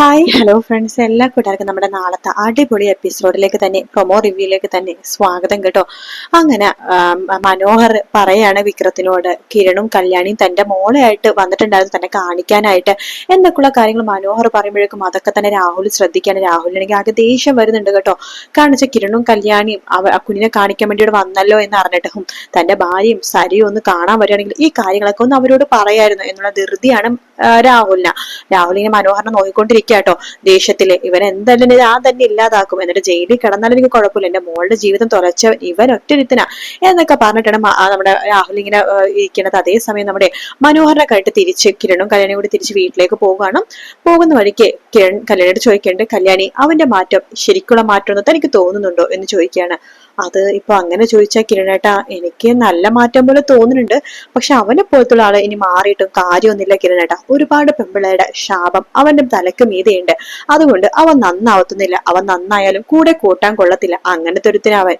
Hi hello friends എല്ലാ കൂട്ടുകാർക്കും നമ്മുടെ നാളത്തെ അടിപൊളി എപ്പിസോഡിലേക്ക് തന്നെ പ്രൊമോ റിവ്യൂയിലേക്ക് തന്നെ സ്വാഗതം കേട്ടോ. അങ്ങനെ മനോഹർ പറയാണ് വിക്രത്തിനോട് കിരണും കല്യാണിയും തന്റെ മോളെയായിട്ട് വന്നിട്ടുണ്ടായിരുന്നു തന്നെ കാണിക്കാനായിട്ട് എന്നൊക്കെയുള്ള കാര്യങ്ങൾ മനോഹർ പറയുമ്പോഴേക്കും അതൊക്കെ തന്നെ രാഹുൽ ശ്രദ്ധിക്കാണ് രാഹുലിനെങ്കിൽ ആകെ ദേഷ്യം വരുന്നുണ്ട് കേട്ടോ. കാണിച്ച കിരണും കല്യാണിയും അവ കുഞ്ഞിനെ കാണിക്കാൻ വേണ്ടി ഇവിടെ വന്നല്ലോ എന്ന് അറിഞ്ഞിട്ട് തന്റെ ഭാര്യയും സരിയും ഒന്ന് കാണാൻ വരികയാണെങ്കിൽ ഈ കാര്യങ്ങളൊക്കെ ഒന്ന് അവരോട് പറയായിരുന്നു എന്നുള്ള ധൃതിയാണ് രാഹുലിന്. രാഹുലിനെ ഇങ്ങനെ മനോഹരനെ നോക്കിക്കൊണ്ടിരിക്കുക കേട്ടോ ദേഷ്യത്തിൽ ഇവൻ എന്തായാലും ഞാൻ തന്നെ ഇല്ലാതാക്കും. എന്നിട്ട് ജയിലിൽ കിടന്നാലും എനിക്ക് കുഴപ്പമില്ല. എന്റെ മോളുടെ ജീവിതം തുറച്ചവൻ ഇവൻ ഒറ്റരുത്തിനാ എന്നൊക്കെ പറഞ്ഞിട്ടാണ് നമ്മുടെ രാഹുൽ ഇങ്ങനെ ഇരിക്കുന്നത്. അതേസമയം നമ്മുടെ മനോഹരനെ കഴിഞ്ഞിട്ട് തിരിച്ച് കിരണും കല്യാണിയും കൂടി തിരിച്ച് വീട്ടിലേക്ക് പോവുകയാണ്. പോകുന്ന വഴിക്ക് കിരൺ കല്യാണിയോട് ചോദിക്കേണ്ടത് കല്യാണി അവന്റെ മാറ്റം ശരിക്കുള്ള മാറ്റം എന്ന് തനിക്ക് തോന്നുന്നുണ്ടോ? എന്ന് ചോദിക്കുകയാണ്. അത് ഇപ്പൊ അങ്ങനെ ചോദിച്ചാൽ കിരണേട്ടാ എനിക്ക് നല്ല മാറ്റം പോലെ തോന്നുന്നുണ്ട്. പക്ഷെ അവനെ പോലത്തുള്ള ആൾ ഇനി മാറിയിട്ടും കാര്യമൊന്നുമില്ല കിരണേട്ടാ. ഒരുപാട് പെമ്പിളയുടെ ശാപം അവന്റെ തലക്ക് മീതെയുണ്ട്. അതുകൊണ്ട് അവൻ നന്നാവത്തുന്നില്ല. അവൻ നന്നായാലും കൂടെ കൂട്ടാൻ കൊള്ളത്തില്ല. അങ്ങനത്തെ ഒരുത്തിനവൻ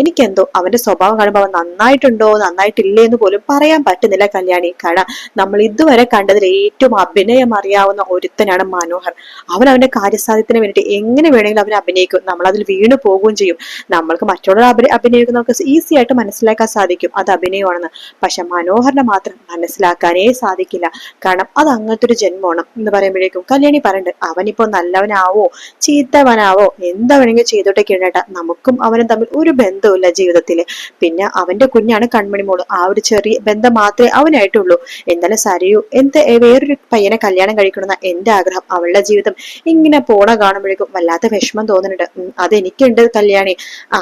എനിക്കെന്തോ അവന്റെ സ്വഭാവം കാണുമ്പോൾ അവൻ നന്നായിട്ടുണ്ടോ നന്നായിട്ടില്ലേ എന്ന് പോലും പറയാൻ പറ്റുന്നില്ല കല്യാണി. കാരണം നമ്മൾ ഇതുവരെ കണ്ടതിൽ ഏറ്റവും അഭിനയം അറിയാവുന്ന ഒരുത്തനാണ് മനോഹർ. അവൻ അവന്റെ കാര്യസാധ്യത്തിന് വേണ്ടിയിട്ട് എങ്ങനെ വേണമെങ്കിലും അവൻ അഭിനയിക്കും. നമ്മൾ അതിൽ വീണു പോകുകയും ചെയ്യും. നമ്മൾക്ക് മറ്റുള്ള അഭിനയ അഭിനയിക്കുന്നവർക്ക് ഈസി ആയിട്ട് മനസ്സിലാക്കാൻ സാധിക്കും. അത് അഭിനയമാണെന്ന്. പക്ഷെ മനോഹറിനെ മാത്രം മനസ്സിലാക്കാനേ സാധിക്കില്ല. കാരണം അത് അങ്ങനത്തെ ഒരു ജന്മമാണ് എന്ന് പറയുമ്പോഴേക്കും കല്യാണി പറയണ്ട് അവനിപ്പോ നല്ലവനാവോ? ചീത്തവനാവോ? എന്താ വേണമെങ്കിൽ ചെയ്തോട്ടെ കേട്ട നമുക്കും അവനും തമ്മിൽ ഒരു ബന്ധവുമില്ല ജീവിതത്തിൽ പിന്നെ അവന്റെ കുഞ്ഞാണ് കൺമണി മോൾ. ആ ഒരു ചെറിയ ബന്ധം മാത്രമേ അവനായിട്ടുള്ളൂ. എന്തായാലും സരയു എന്ത് വേറൊരു പയ്യനെ കല്യാണം കഴിക്കണമെന്ന എന്റെ ആഗ്രഹം. അവളുടെ ജീവിതം ഇങ്ങനെ പോണ കാണുമ്പോഴേക്കും വല്ലാത്ത വിഷമം തോന്നുന്നുണ്ട്. അതെനിക്കുണ്ട് കല്യാണി. ആ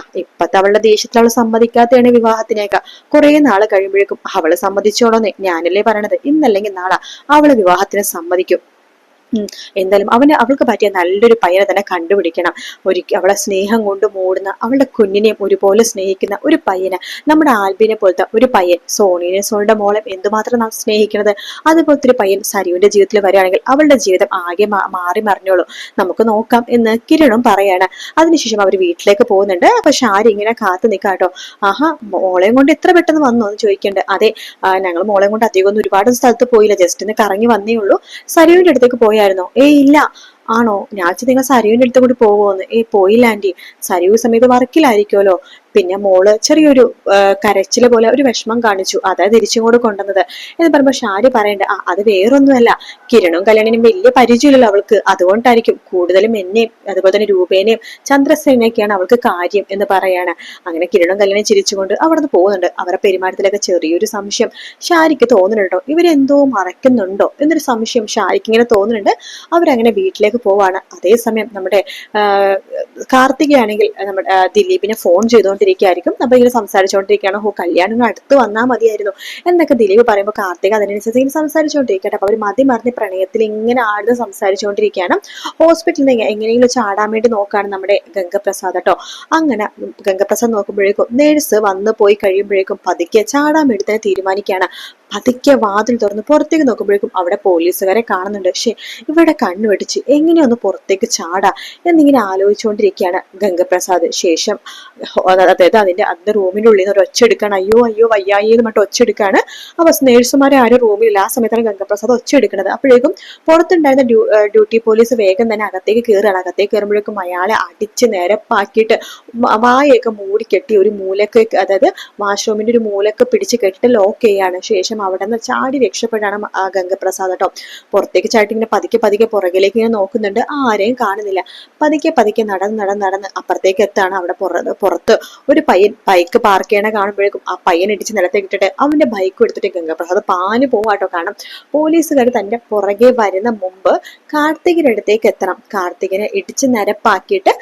ഇപ്പത്തെ അവളുടെ ദേഷ്യത്തിൽ അവൾ സമ്മതിക്കാത്തതാണ് വിവാഹത്തിനേക്ക. കുറെ നാൾ കഴിയുമ്പോഴേക്കും അവൾ സമ്മതിച്ചോളോന്ന് ഞാനല്ലേ പറയണത്. ഇന്നല്ലെങ്കിൽ നാളെ അവൾ വിവാഹത്തിന് സമ്മതിക്കും. എന്തായാലും അവന് അവൾക്ക് പറ്റിയ നല്ലൊരു പയ്യനെ തന്നെ കണ്ടുപിടിക്കണം. ഒരു അവളെ സ്നേഹം കൊണ്ട് മൂടുന്ന അവളുടെ കുഞ്ഞിനെയും ഒരുപോലെ സ്നേഹിക്കുന്ന ഒരു പയ്യനെ. നമ്മുടെ ആൽബിനെ പോലത്തെ ഒരു പയ്യൻ സോണിനെ സോണിയുടെ മോളെ എന്തുമാത്രം നാം സ്നേഹിക്കുന്നത് അതുപോലത്തെ ഒരു പയ്യൻ സരിയുടെ ജീവിതത്തിൽ വരികയാണെങ്കിൽ അവളുടെ ജീവിതം ആകെ മാറി മറിഞ്ഞോളൂ. നമുക്ക് നോക്കാം എന്ന് കിരണും പറയാണ്. അതിനുശേഷം അവർ വീട്ടിലേക്ക് പോകുന്നുണ്ട്. പക്ഷെ ഷാരി ഇങ്ങനെ കാത്തു നിൽക്കാട്ടോ കേട്ടോ. ആഹാ മോളെയും കൊണ്ട് എത്ര പെട്ടെന്ന് വന്നു എന്ന് ചോദിക്കണ്ട്. അതെ ഞങ്ങൾ മോളെയും കൊണ്ട് അധികം ഒന്നും ഒരുപാട് സ്ഥലത്ത് പോയില്ല. ജസ്റ്റ് ഒന്ന് കറങ്ങി വന്നേ ഉള്ളൂ. സരിയുടെ അടുത്തേക്ക് പോയായിരുന്നോ ഏയ് ഇല്ല. ആണോ? ഞാൻ നിങ്ങൾ സരയുവിന്റെ അടുത്ത് കൂടി പോവുമെന്ന് ഏ പോയില്ല ആന്റി. സരയു സമയത്ത് വർക്കിലായിരിക്കുമല്ലോ പിന്നെ മോൾ ചെറിയൊരു കരച്ചില പോലെ ഒരു വിഷമം കാണിച്ചു. അതാ തിരിച്ചിങ്ങോട്ട് കൊണ്ടുവന്നത്. എന്ന് പറയുമ്പോൾ ഷാരി പറയണ്ട ആ അത് വേറൊന്നുമല്ല. കിരണും കല്യാണിനും വലിയ പരിചയമില്ലല്ലോ അവൾക്ക്. അതുകൊണ്ടായിരിക്കും കൂടുതലും എന്നെയും അതുപോലെ തന്നെ രൂപേനെയും ചന്ദ്രസേനയൊക്കെയാണ് അവൾക്ക് കാര്യം എന്ന് പറയാണ്. അങ്ങനെ കിരണും കല്യാണി ചിരിച്ചുകൊണ്ട് അവിടെ നിന്ന് പോകുന്നുണ്ട്. അവരുടെ പെരുമാറ്റത്തിലൊക്കെ ചെറിയൊരു സംശയം ഷാരിക്ക് തോന്നുന്നുണ്ടോ? ഇവരെന്തോ മറയ്ക്കുന്നുണ്ടോ എന്നൊരു സംശയം ഷാരിക്ക് ഇങ്ങനെ തോന്നുന്നുണ്ട്. അവരങ്ങനെ വീട്ടിലേക്ക് പോവാണ്. അതേസമയം നമ്മുടെ കാർത്തികയാണെങ്കിൽ നമ്മുടെ ദിലീപിനെ ഫോൺ ചെയ്തുകൊണ്ടിരിക്കുകയായിരിക്കും അപ്പൊ ഇങ്ങനെ സംസാരിച്ചുകൊണ്ടിരിക്കുകയാണ് ഹോ കല്യാണം അടുത്ത് വന്നാൽ മതിയായിരുന്നു. എന്നൊക്കെ ദിലീപ് പറയുമ്പോൾ കാർത്തിക അതിനനുസരിച്ച് ഇങ്ങനെ സംസാരിച്ചുകൊണ്ടിരിക്കട്ടെ അപ്പൊ അവർ മതി മറിഞ്ഞ് പ്രണയത്തിൽ ഇങ്ങനെ ആഴ്ന്ന് സംസാരിച്ചുകൊണ്ടിരിക്കുകയാണ് ഹോസ്പിറ്റലിൽ നിന്ന് എങ്ങനെയെങ്കിലും ചാടാൻ വേണ്ടി നോക്കുകയാണ് നമ്മുടെ ഗംഗപ്രസാദ് കേട്ടോ അങ്ങനെ ഗംഗപ്രസാദ് നോക്കുമ്പോഴേക്കും നേഴ്സ് വന്ന് പോയി കഴിയുമ്പോഴേക്കും പതുക്കെ ചാടാൻ വേണ്ടി തന്നെ തീരുമാനിക്കുകയാണ്. പതുക്കെ വാതിൽ തുറന്ന് പുറത്തേക്ക് നോക്കുമ്പോഴേക്കും അവിടെ പോലീസുകാരെ കാണുന്നുണ്ട്. പക്ഷേ ഇവിടെ കണ്ണു വെട്ടിച്ച് എങ്ങനെയൊന്ന് പുറത്തേക്ക് ചാടാ എന്നിങ്ങനെ ആലോചിച്ചുകൊണ്ടിരിക്കുകയാണ് ഗംഗപ്രസാദ്. ശേഷം അതായത് അതിന്റെ അതിന്റെ റൂമിന്റെ ഉള്ളിൽ നിന്ന് ഒരു ഒച്ച എടുക്കാണ്. അയ്യോ അയ്യോ വയ്യായി എന്ന് പറഞ്ഞിട്ട് ഒച്ച എടുക്കാണ്. അപ്പൊ നേഴ്സുമാരെ ആരും റൂമിലില്ല. ആ സമയത്താണ് ഗംഗപ്രസാദ് ഒച്ച എടുക്കുന്നത്. അപ്പോഴേക്കും പുറത്തുണ്ടായിരുന്ന ഡ്യൂ- ഡ്യൂട്ടി പോലീസ് വേഗം തന്നെ അകത്തേക്ക് കയറുകയാണ്. അകത്തേക്ക് കയറുമ്പോഴേക്കും അയാളെ അടിച്ച് നിരപ്പാക്കിയിട്ട് വായൊക്കെ മൂടി കെട്ടി ഒരു മൂലക്ക് അതായത് വാഷ്റൂമിന്റെ ഒരു മൂലക്ക് പിടിച്ച് കെട്ടിട്ട് ലോക്ക് ചെയ്യാണ് ശേഷം അവിടെ നിന്ന് ചാടി രക്ഷപ്പെടാണ് ആ ഗംഗപ്രസാദ് കേട്ടോ പുറത്തേക്ക് ചാടി ഇങ്ങനെ പതുക്കെ പതുക്കെ പുറകിലേക്ക് ഇങ്ങനെ നോക്കുന്നുണ്ട്. ആരെയും കാണുന്നില്ല. പതുക്കെ പതുക്കെ നടന്ന് നടന്ന് നടന്ന് അപ്പുറത്തേക്ക് എത്താണ് അവിടെ പുറത്ത് ഒരു പയ്യൻ ബൈക്ക് പാർക്ക് ചെയ്യണ കാണുമ്പോഴേക്കും ആ പയ്യൻ ഇടിച്ച് നിലത്തേക്ക് ഇട്ടിട്ട് അവന്റെ ബൈക്ക് എടുത്തിട്ട് ഗംഗപ്രസാദ് പാഞ്ഞു പോവാട്ടോ കാരണം പോലീസുകാർ തന്റെ പുറകെ വരുന്ന മുമ്പ് കാർത്തികിന്റെ അടുത്തേക്ക് എത്തണം. കാർത്തികിനെ ഇടിച്ച് നിരപ്പാക്കിയിട്ട്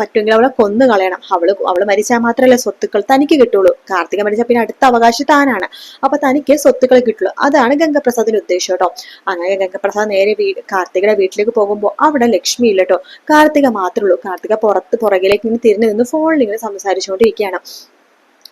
പറ്റുമെങ്കിൽ അവളെ കൊന്നു കളയണം. അവൾ അവൾ മരിച്ചാൽ മാത്രമല്ല സ്വത്തുക്കൾ തനിക്ക് കിട്ടുള്ളൂ. കാർത്തിക മരിച്ച പിന്നെ അടുത്ത അവകാശി താനാണ്. തനിക്ക് സ്വത്തുക്കൾ കിട്ടുള്ളൂ. അതാണ് ഗംഗപ്രസാദിന്റെ ഉദ്ദേശം കേട്ടോ. അങ്ങനെ ഗംഗപ്രസാദ് നേരെ വീട് കാർത്തികയുടെ വീട്ടിലേക്ക് പോകുമ്പോൾ അവിടെ ലക്ഷ്മി ഇല്ല കേട്ടോ. കാർത്തിക മാത്രമേ ഉള്ളൂ. കാർത്തിക പുറത്ത് പുറകിലേക്ക് ഇങ്ങനെ തിരിഞ്ഞു നിന്ന് ഫോണിൽ ഇങ്ങനെ സംസാരിച്ചുകൊണ്ടിരിക്കുകയാണ്.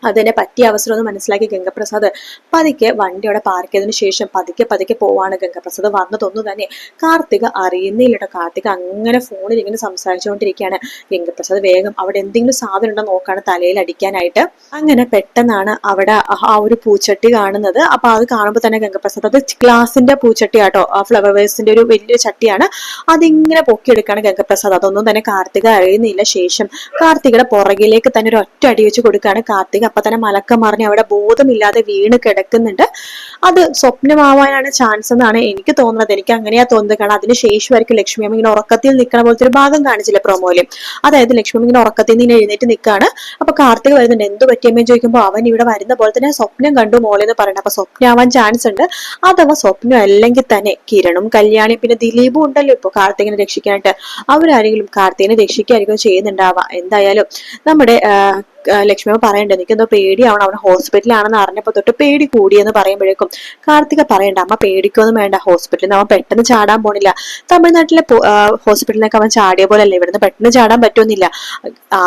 അതിനെ പറ്റിയ അവസരം ഒന്ന് മനസ്സിലാക്കി ഗംഗപ്രസാദ് പതുക്കെ വണ്ടി അവിടെ പാർക്ക് ചെയ്തതിനു ശേഷം പതുക്കെ പതുക്കെ പോവാണ് ഗംഗപ്രസാദ്. വന്നതൊന്നു തന്നെ കാർത്തിക അറിയുന്നില്ല കാർത്തിക അങ്ങനെ ഫോണിൽ ഇങ്ങനെ സംസാരിച്ചുകൊണ്ടിരിക്കുകയാണ്. ഗംഗപ്രസാദ് വേഗം അവിടെ എന്തെങ്കിലും സാധനം ഉണ്ടോ നോക്കാണ് തലയിൽ അടിക്കാനായിട്ട്. അങ്ങനെ പെട്ടെന്നാണ് അവിടെ ആ ഒരു പൂച്ചട്ടി കാണുന്നത്. അപ്പൊ അത് കാണുമ്പോൾ തന്നെ ഗംഗപ്രസാദ് അത് ഗ്ലാസിന്റെ പൂച്ചട്ടി ആട്ടോ ആ ഫ്ലവർ വേഴ്സിന്റെ ഒരു വലിയ ചട്ടിയാണ്. അതിങ്ങനെ പൊക്കിയെടുക്കാണ് ഗംഗപ്രസാദ്. അതൊന്നും തന്നെ കാർത്തിക അറിയുന്നില്ല. ശേഷം കാർത്തികയുടെ പുറകിലേക്ക് തന്നെ ഒരു ഒറ്റ അടി വെച്ച് കൊടുക്കുകയാണ് കാർത്തിക. അപ്പൊ തന്നെ മലക്കം മറിഞ്ഞ് അവിടെ ബോധമില്ലാതെ വീണ് കിടക്കുന്നുണ്ട്. അത് സ്വപ്നമാവാനാണ് ചാൻസ് എന്നാണ് എനിക്ക് തോന്നുന്നത്. എനിക്ക് അങ്ങനെയാ തോന്നുന്നത്. കാരണം അതിന് ശേഷമായിരിക്കും ലക്ഷ്മി അമ്മ ഇങ്ങനെ ഉറക്കത്തിൽ നിൽക്കണ പോലത്തെ ഒരു ഭാഗം കാണിച്ചില്ല പ്രൊമോയിൽ അതായത് ലക്ഷ്മി അമ്മ ഇങ്ങനെ ഉറക്കത്തിൽ നിന്ന് എഴുന്നേറ്റ് നിൽക്കുകയാണ് അപ്പൊ കാർത്തിക് വരുന്നുണ്ട് എന്ത് പറ്റിയമ്മയും ചോദിക്കുമ്പോൾ അവൻ ഇവിടെ വരുന്ന പോലെ തന്നെ സ്വപ്നം കണ്ടു മോളെ എന്ന് പറയുന്നത്. അപ്പൊ സ്വപ്നമാവാൻ ചാൻസ് ഉണ്ട്. അഥവാ സ്വപ്നം അല്ലെങ്കിൽ തന്നെ കിരണും കല്യാണി പിന്നെ ദിലീപും ഉണ്ടല്ലോ ഇപ്പൊ കാർത്തികിനെ രക്ഷിക്കാനായിട്ട്. അവരാരെങ്കിലും കാർത്തികിനെ രക്ഷിക്കായിരിക്കും ചെയ്യുന്നുണ്ടാവാം എന്തായാലും നമ്മുടെ ലക്ഷ്മിയമ്മ പറയണ്ട എനിക്ക് എന്തോ പേടിയാവണം. അവൻ ഹോസ്പിറ്റലാണെന്ന് അറിഞ്ഞപ്പോ തൊട്ട് പേടി കൂടിയെന്ന് പറയുമ്പോഴേക്കും കാർത്തിക പറയണ്ട അമ്മ പേടിക്കൊന്നും വേണ്ട ഹോസ്പിറ്റലിൽ നിന്ന് അവൻ പെട്ടെന്ന് ചാടാൻ പോണില്ല. തമിഴ്നാട്ടിലെ ഹോസ്പിറ്റലിലേക്ക് അവൻ ചാടിയ പോലെ അല്ലേ ഇവിടുന്ന് പെട്ടെന്ന് ചാടാൻ പറ്റുമെന്നില്ല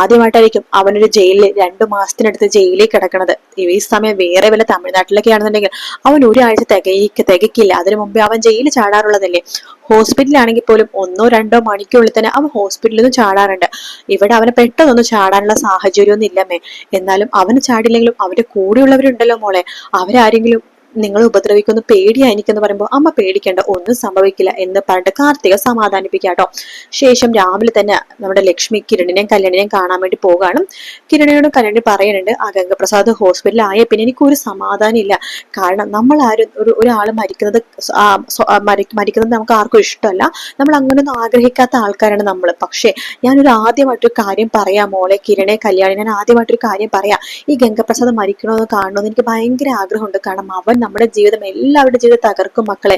ആദ്യമായിട്ടായിരിക്കും അവനൊരു ജയിലിൽ രണ്ടു മാസത്തിനടുത്ത് ജയിലിൽ കിടക്കണത്. ഈ സമയം വേറെ വല്ല തമിഴ്നാട്ടിലൊക്കെ ആണെന്നുണ്ടെങ്കിൽ അവൻ ഒരാഴ്ച തികയ്ക്ക് തികക്കില്ല അതിനു മുമ്പേ അവൻ ജയിലിൽ ചാടാറുള്ളതല്ലേ. ഹോസ്പിറ്റലാണെങ്കിൽ പോലും ഒന്നോ രണ്ടോ മണിക്കുള്ളിൽ തന്നെ അവൻ ഹോസ്പിറ്റലിൽ നിന്ന് ചാടാറുണ്ട്. ഇവിടെ അവനെ പെട്ടെന്നൊന്നും ചാടാനുള്ള സാഹചര്യമൊന്നും ഇല്ലമ്മേ എന്നാലും അവന് ചാടില്ലെങ്കിലും അവന്റെ കൂടെയുള്ളവരുണ്ടല്ലോ മോളെ. അവരാരെങ്കിലും നിങ്ങൾ ഉപദ്രവിക്കുന്ന പേടിയാ എനിക്കെന്ന് പറയുമ്പോൾ അമ്മ പേടിക്കേണ്ട ഒന്നും സംഭവിക്കില്ല എന്ന് പറഞ്ഞിട്ട് കാർത്തിക സമാധാനിപ്പിക്കാട്ടോ ശേഷം രാവിലെ തന്നെ നമ്മുടെ ലക്ഷ്മി കിരണിനെയും കല്യാണിനെയും കാണാൻ വേണ്ടി പോകാണ് കിരണിനോട് കല്യാണി പറയുന്നുണ്ട് ആ ഗംഗപ്രസാദ് ഹോസ്പിറ്റലിൽ ആയ പിന്നെ എനിക്ക് ഒരു സമാധാനം ഇല്ല. കാരണം നമ്മൾ ആരും ഒരു ഒരാൾ മരിക്കുന്നത് മരിക്കുന്നത് നമുക്ക് ആർക്കും ഇഷ്ടമല്ല. നമ്മൾ അങ്ങനെയൊന്നും ആഗ്രഹിക്കാത്ത ആൾക്കാരാണ് നമ്മൾ. പക്ഷേ ഞാനൊരു ആദ്യമായിട്ടൊരു കാര്യം പറയാം മോളെ കിരണെ കല്യാണി ഞാൻ ആദ്യമായിട്ടൊരു കാര്യം പറയാം. ഈ ഗംഗപ്രസാദ് മരിക്കണോ മരിക്കണമെന്ന് കാണണമെന്ന് എനിക്ക് ഭയങ്കര ആഗ്രഹമുണ്ട്. കാരണം അവൻ നമ്മുടെ ജീവിതം എല്ലാവരുടെ ജീവിതം തകർക്കും മക്കളെ.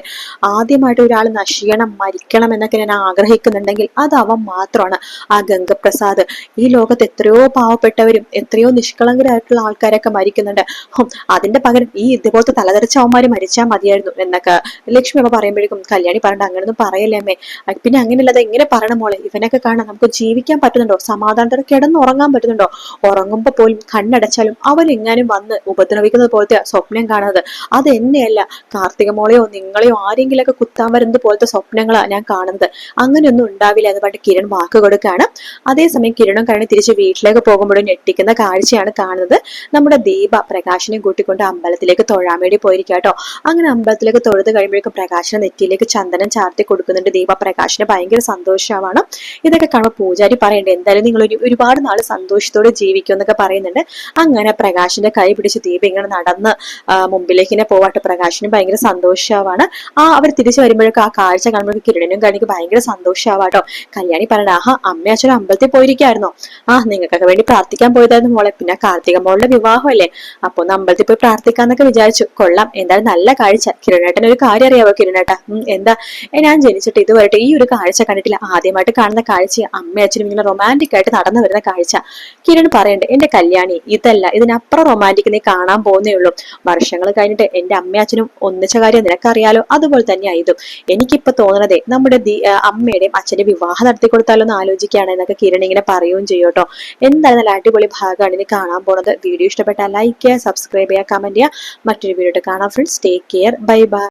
ആദ്യമായിട്ട് ഒരാൾ നശിക്കണം മരിക്കണം എന്നൊക്കെ ഞാൻ ആഗ്രഹിക്കുന്നുണ്ടെങ്കിൽ അത് അവൻ മാത്രമാണ്. ആ ഗംഗപ്രസാദ്. ഈ ലോകത്ത് എത്രയോ പാവപ്പെട്ടവരും എത്രയോ നിഷ്കളങ്കരായിട്ടുള്ള ആൾക്കാരൊക്കെ മരിക്കുന്നുണ്ട്. അതിന്റെ പകരം ഈ ഇതുപോലത്തെ തലതെറിച്ച അവന്മാര് മരിച്ചാൽ മതിയായിരുന്നു എന്നൊക്കെ ലക്ഷ്മി അമ്മ പറയുമ്പോഴേക്കും കല്യാണി പറഞ്ഞിട്ട് അങ്ങനെയൊന്നും പറയല്ലേ അമ്മേ. പിന്നെ അങ്ങനെയല്ലാതെ എങ്ങനെ പറയണം മോളെ? ഇവനൊക്കെ കാണാൻ നമുക്ക് ജീവിക്കാൻ പറ്റുന്നുണ്ടോ? സമാധാനത്തോടെ കിടന്ന് ഉറങ്ങാൻ പറ്റുന്നുണ്ടോ? ഉറങ്ങുമ്പോ പോലും കണ്ണടച്ചാലും അവരെങ്ങാനും വന്ന് ഉപദ്രവിക്കുന്നത് പോലത്തെ സ്വപ്നം കാണുന്നത്. അത് എന്നെയല്ല കാർത്തിക മോളെയോ നിങ്ങളെയോ ആരെങ്കിലൊക്കെ കുത്താൻ വരുന്നത് പോലത്തെ സ്വപ്നങ്ങളാണ് ഞാൻ കാണുന്നത്. അങ്ങനെയൊന്നും ഉണ്ടാവില്ല എന്ന് പറഞ്ഞ് കിരൺ വാക്ക് കൊടുക്കുകയാണ് അതേസമയം കിരണും കരണി തിരിച്ച് വീട്ടിലേക്ക് പോകുമ്പോഴും ഞെട്ടിക്കുന്ന കാഴ്ചയാണ് കാണുന്നത്. നമ്മുടെ ദീപ പ്രകാശനെ കൂട്ടിക്കൊണ്ട് അമ്പലത്തിലേക്ക് തൊഴാൻ വേണ്ടി പോയിരിക്കാട്ടോ കേട്ടോ അങ്ങനെ അമ്പലത്തിലേക്ക് തൊഴുത് കഴിയുമ്പോഴേക്കും പ്രകാശന നെറ്റിയിലേക്ക് ചന്ദനം ചാർത്തി കൊടുക്കുന്നുണ്ട് ദീപ. പ്രകാശിന് ഭയങ്കര സന്തോഷമാണ്. ഇതൊക്കെ കാണുമ്പോൾ പൂജാരി പറയണ്ടേ എന്തായാലും നിങ്ങൾ ഒരുപാട് നാൾ സന്തോഷത്തോടെ ജീവിക്കും എന്നൊക്കെ പറയുന്നുണ്ട്. അങ്ങനെ പ്രകാശിന്റെ കൈ പിടിച്ച് ദീപ ഇങ്ങനെ നടന്ന് മുമ്പിലേക്ക് ഇങ്ങനെ പോവാട്ട് പ്രകാശിനും ഭയങ്കര സന്തോഷമാവാണ് ആ അവർ തിരിച്ചു വരുമ്പോഴേക്കും ആ കാഴ്ച കാണുമ്പോൾ കിരണിനും കണിക്ക് ഭയങ്കര സന്തോഷമാവാട്ടോ കല്യാണി പറയണ ആഹാ അമ്മ അച്ഛനും അമ്പലത്തിൽ പോയിരിക്കായിരുന്നോ. ആ നിങ്ങൾക്കൊക്കെ വേണ്ടി പ്രാർത്ഥിക്കാൻ പോയതായിരുന്നു മോളെ. പിന്നെ കാർത്തിക മോളുടെ വിവാഹമല്ലേ? അപ്പൊ ഒന്ന് അമ്പലത്തിൽ പോയി പ്രാർത്ഥിക്കാന്നൊക്കെ വിചാരിച്ചു. കൊള്ളാം എന്തായാലും നല്ല കാഴ്ച. കിരണേട്ടൻ ഒരു കാര്യം അറിയാവോ കിരണേട്ട എന്താ? ഞാൻ ജനിച്ചിട്ട് ഇതുവരെ ഈ ഒരു കാഴ്ച കണ്ടിട്ടില്ല. ആദ്യമായിട്ട് കാണുന്ന കാഴ്ച അമ്മ അച്ഛനും ഇങ്ങനെ റൊമാന്റിക് ആയിട്ട് നടന്നു വരുന്ന കാഴ്ച. കിരൺ പറയണ്ടേ എന്റെ കല്യാണി ഇതല്ല ഇതിനപ്പുറം റൊമാന്റിക് നീ കാണാൻ പോകുന്നേ ഉള്ളൂ. വർഷങ്ങൾ കഴിഞ്ഞിട്ട് എന്റെ അമ്മയച്ഛനും ഒന്നിച്ച കാര്യം നിനക്കറിയാലോ? അതുപോലെ തന്നെ ആയതും എനിക്കിപ്പോ തോന്നണതേ നമ്മുടെ അമ്മയുടെയും അച്ഛന്റെ വിവാഹം നടത്തി കൊടുത്താലോ എന്ന് ആലോചിക്കുകയാണ് എന്നൊക്കെ കിരൺ ഇങ്ങനെ പറയുകയും ചെയ്യും കേട്ടോ. എന്തായാലും നല്ല അടിപൊളി ഭാഗമാണ് ഇനി കാണാൻ പോണത്. വീഡിയോ ഇഷ്ടപ്പെട്ടാൽ ലൈക്ക് ചെയ്യുക സബ്സ്ക്രൈബ് ചെയ്യുക കമന്റ് ചെയ്യുക. മറ്റൊരു വീഡിയോ കാണാം friends take care bye bye